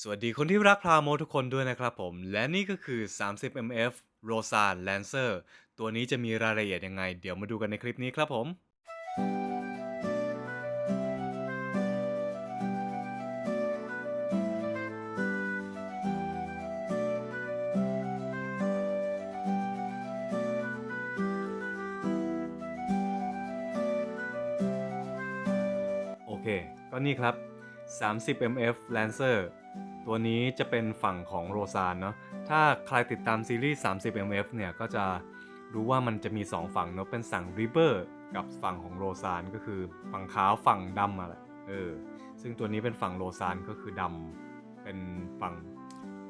สวัสดีคนที่รักพลาโมทุกคนด้วยนะครับผม และนี่ก็คือ 30mf r o s a n Lancer ตัวนี้จะมีรายละเอียดยังไง เดี๋ยวมาดูกันในคลิปนี้ครับผมโอเค ก็นี่ครับ 30mf Lancer ตัวนี้จะเป็นฝั่งของโรซานเนาะ ถ้าใครติดตามซีรีส์ 30mf เนี่ยก็จะรู้ว่ามันจะมี 2 ฝั่งเนาะ เป็นสั่ง River กับฝั่งของโรซานก็คือฝั่งขาวฝั่งดำอะไรเออ ซึ่งตัวนี้เป็นฝั่งโรซานก็คือดำเป็นฝั่ง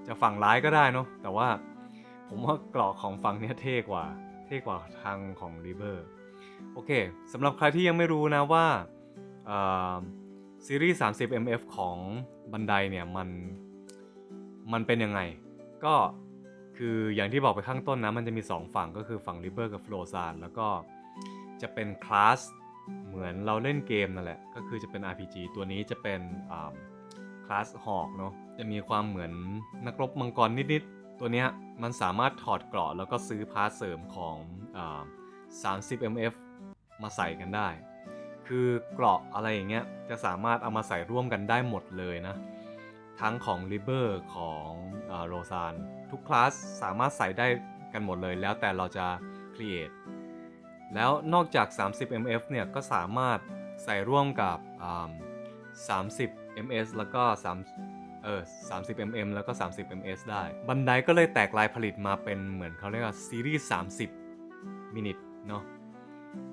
จะฝั่งร้ายก็ได้เนาะ แต่ว่าผมว่าเกราะของฝั่งเนี้ยเท่กว่า เท่กว่าทางของ River โอเคสำหรับใครที่ยังไม่รู้นะว่าอ่าซีรีส์ 30mf ของบันไดเนี่ยมัน มันเป็นยังไง ก็คืออย่างที่บอกไปข้างต้นนะ มันจะมี 2 ฝั่งก็คือฝั่ง River กับ f l o z a n แล้วก็จะเป็นคลาสเหมือนเราเล่นเกมนั่นแหละ ก็คือจะเป็น RPG ตัวนี้จะเป็นคลาสหอกเนาะจะมีความเหมือนนักรบมังกรนิดๆ ตัวนี้มันสามารถถอดเกราะแล้วก็ซื้อพาร์ทเสริมของอ 30mf มาใส่กันได้ คือเกราะอะไรอย่างเงี้ยจะสามารถเอามาใส่ร่วมกันได้หมดเลยนะ ทั้งของ r i b e r ของโรซานทุกคลาสสามารถใส่ได้กันหมดเลยแล้วแต่เราจะ create แล้วนอกจาก 30mf เนี่ยก็สามารถใส่ร่วมกับอ่า 30ms แล้วก็3เออ 30mm แล้วก็ 30ms ได้ บันไดก็เลยแตกลายผลิตมาเป็นเหมือนเขาเรียกว่าซีรีส์30 มินิทเนาะ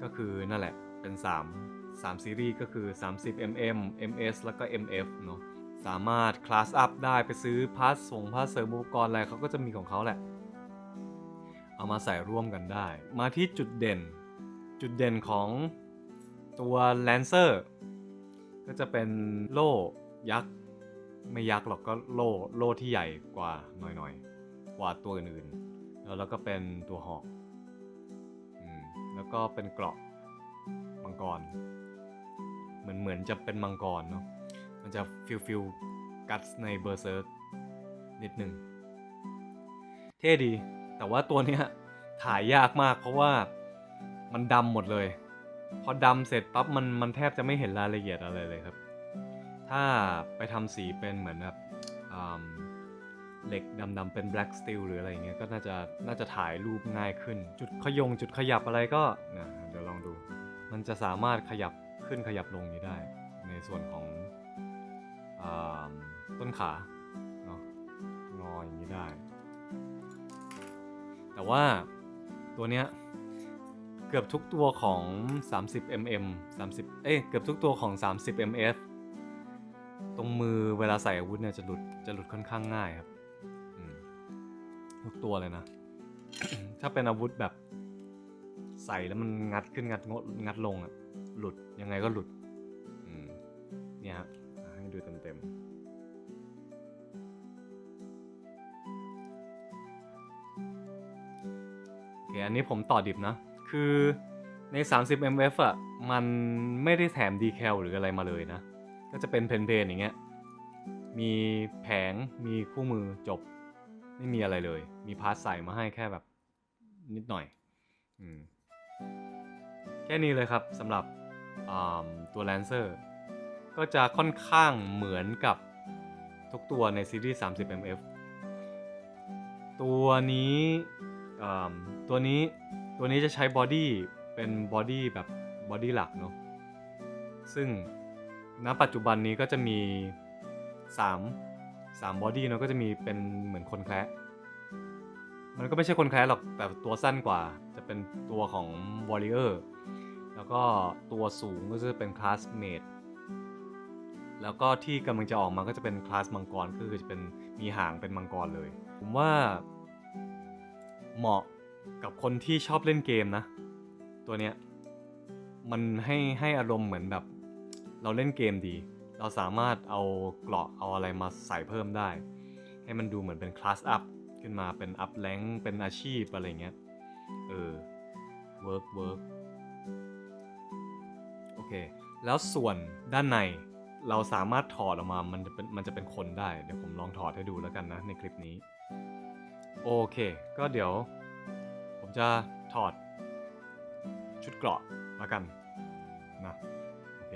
ก็คือนั่นแหละเป็น 3 3ซีรีส์ก็คือ 30mm ms แล้วก็ mf เนาะ สามารถคลาสอัพได้ไปซื้อพาร์ทส่งพาร์ทเสริมอุปกรณ์อะไรเขาก็จะมีของเขาแหละ เอามาใส่ร่วมกันได้ มาที่จุดเด่น จุดเด่นของตัว Lancer ก็จะเป็นโล่ยักษ์ไม่ยักษ์หรอกก็โล่โล่ที่ใหญ่กว่าหน่อยๆ กว่าตัวอื่นๆ แล้วแล้วก็เป็นตัวหอกอืมแล้วก็เป็นเกราะมังกร เหมือนเหมือนจะเป็นมังกรเนาะ มันจะฟิลฟิลกัสในเบอร์เซิร์นิดหนึ่ง เท่ดี แต่ว่าตัวเนี้ยถ่ายยากมากเพราะว่ามันดำหมดเลย พอดำเสร็จปั๊บมันมันแทบจะไม่เห็นรายละเอียดอะไรเลยครับ ถ้าไปทำสีเป็นเหมือนแบบเหล็กดำๆเป็น black steel หรืออะไรเงี้ยก็น่าจะน่าจะถ่ายรูปง่ายขึ้น จุดขยงจุดขยับอะไรก็นะเดี๋ยวลองดู มันจะสามารถขยับขึ้นขยับลงนี้ได้ ในส่วนของ ต้นขาเนาะงออย่างนี้ได้ แต่ว่าตัวเนี้ยเกือบทุกตัวของ 30mm 30 เอ้ยเกือบทุกตัวของ 30ms ตรงมือเวลาใส่อาวุธเนี่ยจะหลุดจะหลุดค่อนข้างง่ายครับทุกตัวเลยนะ ถ้าเป็นอาวุธแบบใส่แล้วมันงัดขึ้นงัดงดงัดลงอะหลุดยังไงก็หลุดเนี่ยฮะอะให้ ดูเต็มๆโอเคอันนี้ผมต่อดิบนะ คือใน 30mf อะ มันไม่ได้แถมดีแคลหรืออะไรมาเลยนะ ก็จะเป็นเพนเพนอย่างเงี้ย มีแผง มีคู่มือจบ ไม่มีอะไรเลย มีพาร์ทใส่มาให้แค่แบบนิดหน่อยอแค่นี้เลยครับสำหรับตัว Lancer ก็จะค่อนข้างเหมือนกับทุกตัวในซีรีส์ 30mf ตัวนี้ตัวนี้ตัวนี้จะใช้บอดี้เป็นบอดี้แบบบอดี้หลักเนาะซึ่งณปัจจุบันนี้ก็จะมี 3 3บอดี้เนาะก็จะมีเป็นเหมือนคนแคระมันก็ไม่ใช่คนแคระหรอกแต่ตัวสั้นกว่าจะเป็นตัวของ Warrior แล้วก็ตัวสูงก็จะเป็นคลาสเมด แล้วก็ที่กำลังจะออกมาก็จะเป็นคลาสมังกรก็คือจะเป็นมีหางเป็นมังกรเลย ผมว่าเหมาะกับคนที่ชอบเล่นเกมนะ ตัวเนี้ยมันให้ให้อารมณ์เหมือนแบบ เราเล่นเกมดี เราสามารถเอาเกราะเอาอะไรมาใส่เพิ่มได้ ให้มันดูเหมือนเป็นคลาสอัพขึ้นมาเป็นอัพแรงเป็นอาชีพอะไรเงี้ยเออเวิร์กเวิร์กโอเค แล้วส่วนด้านใน เราสามารถถอดออกมา มันจะเป็น มันจะเป็นคนได้ เดี๋ยวผมลองถอดให้ดูแล้วกันนะในคลิปนี้ โอเค ก็เดี๋ยว ผมจะถอด ชุดเกราะแล้วกันนะโอเค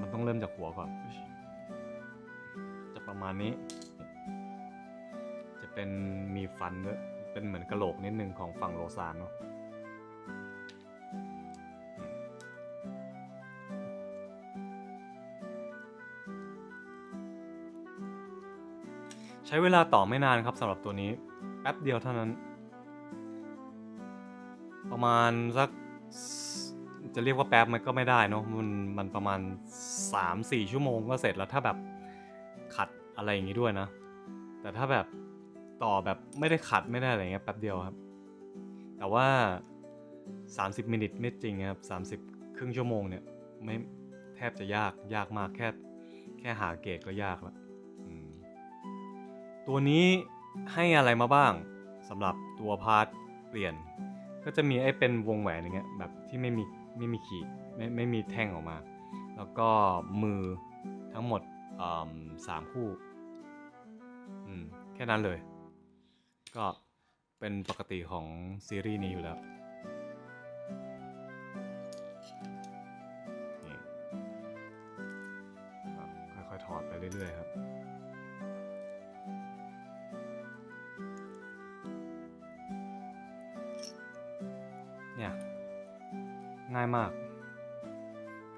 มันต้องเริ่มจากหัวก่อน จะประมาณนี้ จะเป็นมีฟันด้วย เป็นเหมือนกระโหลกนิดนึงของฝั่งโรซานเนาะ ใช้เวลาต่อไม่นานครับสำหรับตัวนี้แป๊บเดียวเท่านั้น ประมาณสักจะเรียกว่าแป๊บมันก็ไม่ได้เนอะมันมันประมาณ 3-4 ชั่วโมงก็เสร็จแล้วถ้าแบบขัดอะไรอย่างงี้ด้วยนะ แต่ถ้าแบบต่อแบบไม่ได้ขัดไม่ได้อะไรเงี้ยแป๊บเดียวครับ แต่ว่า 30 มินิทไม่จริงครับ 30 ครึ่งชั่วโมงเนี่ยไม่แทบจะยากยากมากแค่แค่หาเกรดก็ยากแล้ว ตัวนี้ให้อะไรมาบ้างสำหรับตัวพาร์ทเปลี่ยน ก็จะมีไอ้เป็นวงแหวนอย่างเงี้ยแบบที่ไม่มีไม่มีขีดไม่ไม่มีแท่งออกมา แล้วก็มือทั้งหมดสามคู่แค่นั้นเลย ก็เป็นปกติของซีรีส์นี้อยู่แล้วค่อยๆถอดไปเรื่อยๆครับ ง่ายมาก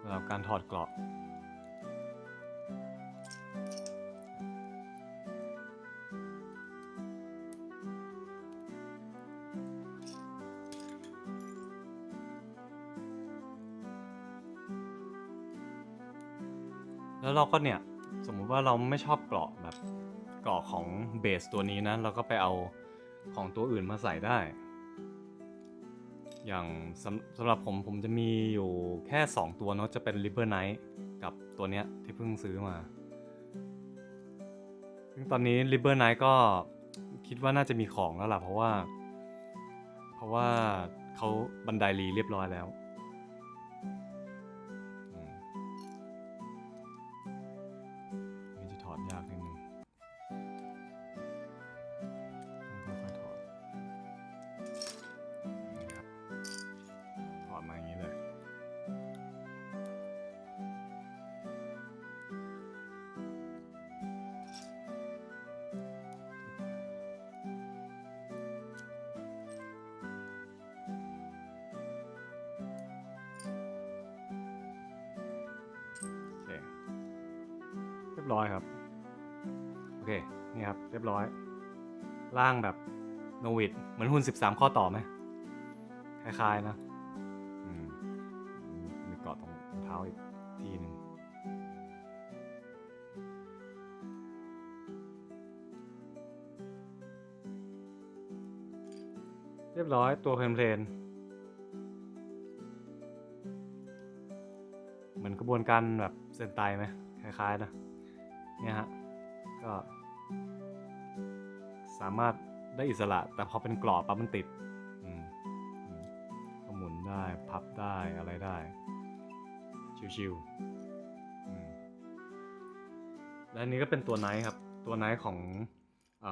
สำหรับการถอดเกราะแล้วเราก็เนี่ยสมมุติว่าเราไม่ชอบเกราะแบบเกราะของเบสตัวนี้นะเราก็ไปเอาของตัวอื่นมาใส่ได้ อย่างสำสำหรับผมผมจะมีอยู่แค่ 2 ตัวเนาะจะเป็น r i v e r Knight กับตัวเนี้ยที่เพิ่งซื้อมาซึ่งตอนนี้ r i v e r Knight ก็คิดว่าน่าจะมีของแล้วล่ะเพราะว่า เพราะว่าเขาบันไดรีเรียบร้อยแล้ว บร้อยครับ โอเค นี่ครับ เรียบร้อยล่างแบบโนวิดเหมือนหุ่น 13 ข้อต่อไหมคล้ายๆนะอืมมีมีเกาะตรงเท้าอีกทีหนึ่งเรียบร้อยตัวเพลนเพลนเหมือนกระบวนการแบบเซนไตไหมคล้ายๆนะ เนี่ยฮะก็ สามารถได้อิสระแต่พอเป็นกรอบปั๊บมันติดอืมอืมก็หมุนได้พับได้อะไรได้ ชิวๆและนี้ก็เป็นตัวไนท์ครับ ตัวไนท์ของอ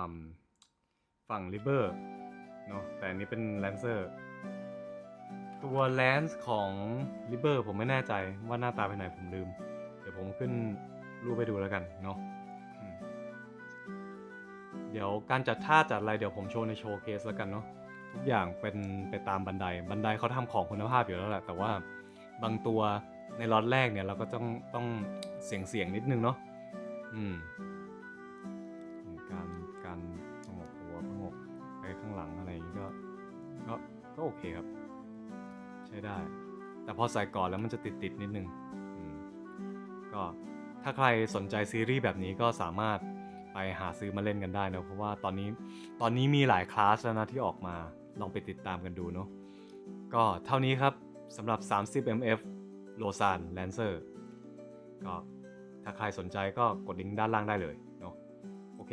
ฝั่งริเบอร์เนาะแต่อันนี้เป็นแลนเซอร์ตัวแลนส์ของริเบอร์ผมไม่แน่ใจว่าหน้าตาเป็นไหนผมลืม เดี๋ยวผมขึ้น รูปไปดูแล้วกันเนาะเดี๋ยวการจัดท่าจัดอะไรเดี๋ยวผมโชว์ในโชว์เคสแล้วกันเนาะทุกอย่างเป็นไปตามบันได บันไดเขาทำของคุณภาพอยู่แล้วแหละแต่ว่าบางตัวในล็อตแรกเนี่ยเราก็ต้องต้องเสียงเสียงนิดนึงเนาะอืมการการสงบหัวสงบไปข้างหลังอะไรอย่างนี้ก็ก็ก็โอเคครับ ใช้ได้ แต่พอใส่ก่อนแล้วมันจะติดติดนิดนึงก็ ถ้าใครสนใจซีรีส์แบบนี้ก็สามารถไปหาซื้อมาเล่นกันได้นะเพราะว่าตอนนี้ตอนนี้มีหลายคลาสแล้วนะที่ออกมาลองไปติดตามกันดูเนาะก็เท่านี้ครับสำหรับ 30 mf โลซานแลนเซอร์ก็ถ้าใครสนใจก็กดลิงก์ด้านล่างได้เลยเนาะโอเค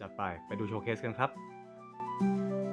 จัดไปไปดูโชว์เคสกันครับ